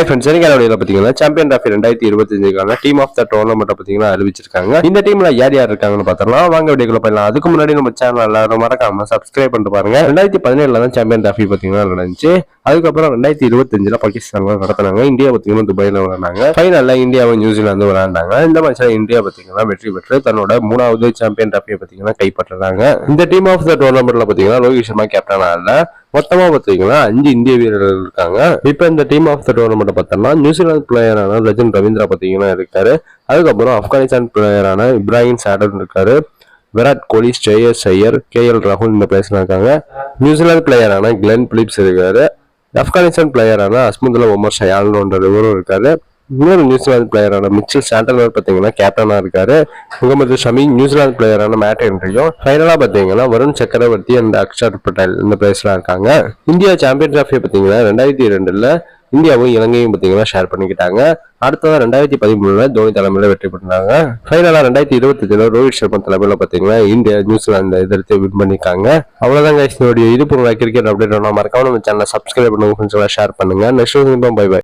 Hi friends எனக்கு பார்த்தீங்கன்னா champion trophy ரெண்டாயிரத்தி இருபத்தஞ்சுக்கான டீம் ஆஃப் த டோர்னமெண்ட் பார்த்தீங்கன்னா அறிவிச்சிருக்காங்க. இந்த டீம்ல யார் யார் இருக்காங்கன்னு பார்த்தோம்னா வாங்க வீடியோக்குள்ள போயிடலாம். அதுக்கு முன்னாடி நம்ம சேனல் எல்லாரும் மறக்காம சப்ஸ்கிரைப் பண்ணிட்டு பாருங்க. ரெண்டாயிரத்தி பதினேழுல தான் சாம்பியன் ட்ராஃபி பார்த்தீங்கன்னா நடந்துச்சு. அதுக்கப்புறம் ரெண்டாயிரத்தி இருபத்தஞ்சுல பாகிஸ்தான்ல நடத்தினாங்க. இந்தியா பார்த்தீங்கன்னா துபாயில விளையாண்டாங்க. ஃபைனல்ல இந்தியாவும் நியூசிலாந்து விளையாண்டாங்க. இந்த மேட்ச்ல இந்தியா பார்த்தீங்கன்னா வெற்றி பெற்று தன்னோட மூணாவது சாம்பியன் டிராஃபியை பார்த்தீங்கன்னா கைப்பற்றுறாங்க. இந்த டீம் ஆஃப் த டோர்னமெண்ட்ல பார்த்தீங்கன்னா ரோஹித் சர்மா கேப்டனா இல்லை மொத்தமா பாத்தீங்கன்னா அஞ்சு இந்திய வீரர்கள் இருக்காங்க. இப்ப இந்த டீம் ஆஃப் த டோர்னமெண்ட் பார்த்தோம்னா நியூசிலாந்து பிளேயரான ரஜன் ரவீந்திரா பாத்தீங்கன்னா இருக்காரு. அதுக்கப்புறம் ஆப்கானிஸ்தான் பிளேயரான இப்ராஹிம் சாடன் இருக்காரு. விராட் கோலி ஸ்ரேயஸ் ஐயர் கே எல் ராகுல் இந்த பிளேஸ்ல இருக்காங்க. நியூசிலாந்து பிளேயரான கிளென் பிலிப்ஸ் இருக்காரு. ஆப்கானிஸ்தான் பிளேயரான அஸ்முதுல்லா ஒமர் ஷயால்ன்ற இவரும் இருக்காரு. இன்னொரு நியூசிலாந்து பிளேயரான மிச்சல் சாண்டலர் பார்த்தீங்கன்னா கேப்டனா இருக்காரு. முகமது ஷமி நியூசிலாந்து பிளேயரான மேட் என்றையும் ஃபைனலாக பார்த்தீங்கன்னா வருண் சக்கரவர்த்தி அண்ட் அக்ஷர் பட்டேல் இந்த பிளேயர்ஸ்லாம் இருக்காங்க. இந்தியா சாம்பியன் டிராஃபி பார்த்தீங்கன்னா ரெண்டாயிரத்தி ரெண்டில் இந்தியாவும் இலங்கையும் பார்த்தீங்கன்னா ஷேர் பண்ணிக்கிட்டாங்க. அடுத்ததாக ரெண்டாயிரத்தி பதிமூணுல தோனி தலைமையில் வெற்றி பெற்றாங்க. ஃபைனலாக ரெண்டாயிரத்தி இருபத்தஞ்சில் ரோஹித் சர்மா தலைமையில் பார்த்தீங்கன்னா இந்தியா நியூசிலாந்து எதிர்த்து வின் பண்ணியிருக்காங்க. அவ்வளோதான் guys. இது பொருள் கிரிக்கெட் அப்டேட் மறக்காம நம்ம சேனலை சப்ஸ்கிரைப் பண்ணுங்க ஷேர் பண்ணுங்க. Next by by